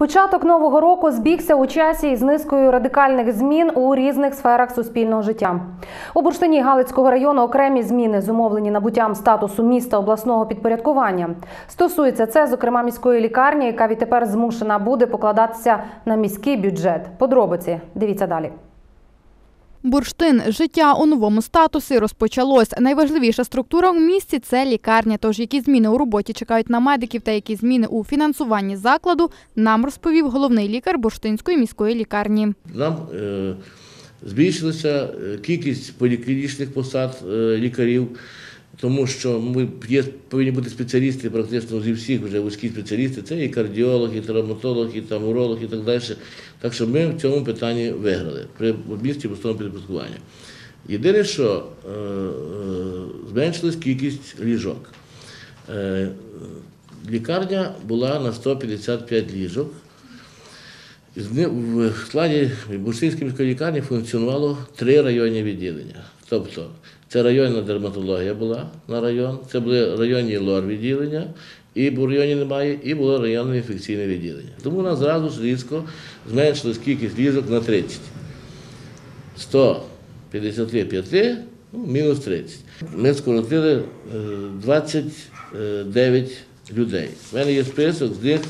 Початок нового року збігся у часі із низкою радикальних змін у різних сферах суспільного життя. У Бурштині Галицького району окремі зміни зумовлені набуттям статусу міста обласного підпорядкування. Стосується це, зокрема, міської лікарні, яка відтепер змушена буде покладатися на міський бюджет. Подробиці дивіться далі. Бурштин життя у новому статусі розпочалось. Найважливіша структура у місті це лікарня. Тож які зміни у роботі чекають на медиків та які зміни у фінансуванні закладу, нам розповів головний лікар Бурштинської міської лікарні. Нам е, збільшилася е, кількість поліклінічних посад е, лікарів, тому що ми є, повинні бути спеціалісти практично зі всіх вже вузькі спеціалісти. Це і кардіологи, і травматологи, і там урологи і так далі. Так що ми в цьому питанні виграли при місті обласного підпорядкування. Єдине, що е, е, зменшилась кількість ліжок. Е, лікарня була на 155 ліжок. В складі Бурштинської міської лікарні функціонувало три районні відділення. Тобто це районна дерматологія була на район, це були районні лор відділення, і в районі немає, і було районне інфекційне відділення. Тому у нас зразу ж різко зменшилась кількість ліжок на 30. 155, ну, мінус 30. Ми скоротили е, 29 людей. У мене є список, з них,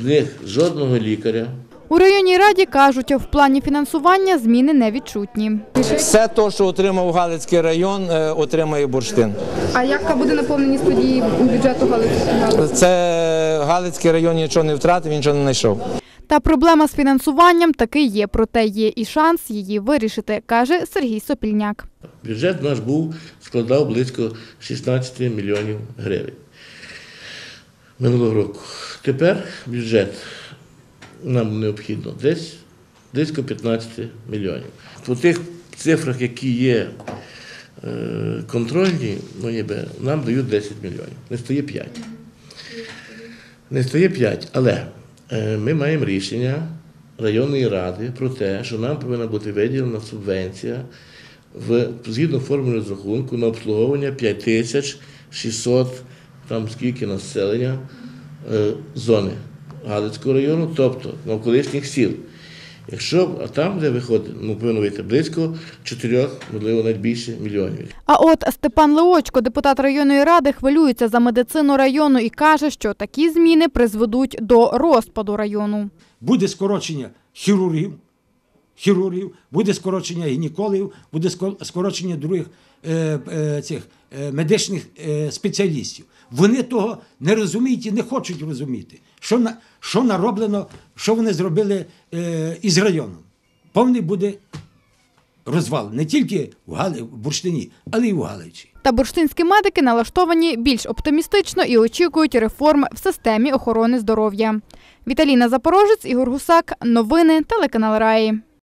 з них жодного лікаря. У районній раді кажуть, в плані фінансування зміни не відчутні. Все те, що отримав Галицький район, е, отримає бурштин. А яка буде наповненість тоді бюджету Галицького? Це Галицький район нічого не втратив, він нічого не знайшов. Та проблема з фінансуванням таки є, проте є і шанс її вирішити, каже Сергій Сопільняк. Бюджет наш був, складав близько 16 мільйонів гривень минулого року. Тепер бюджет нам необхідно десь близько 15 мільйонів. По тих цифрах, які є е, контрольні, ну ніби нам дають 10 мільйонів. Не стає 5. Не стає 5, але е, ми маємо рішення районної ради про те, що нам повинна бути виділена субвенція в згідно формули розрахунку на обслуговування 5600 там скільки населення е, зони Галицького району, тобто навколишніх сіл. Якщо а там, де виходить, ну повинно вийти близько 4, можливо, навіть більше мільйонів. А от Степан Леочко, депутат районної ради, хвилюється за медицину району і каже, що такі зміни призведуть до розпаду району. буде скорочення хірургів, хірургів, буде скорочення гінекологів, буде ско- скорочення других е, е, цих е, медичних е, спеціалістів. Вони того не розуміють і не хочуть розуміти, що, на, що нароблено, що вони зробили е, із районом. Повний буде розвал не тільки в, Гали, в Бурштині, але й в Галичі. Та бурштинські медики налаштовані більш оптимістично і очікують реформ в системі охорони здоров'я. Віталіна Запорожець, Ігор Гусак. Новини телеканал Раї.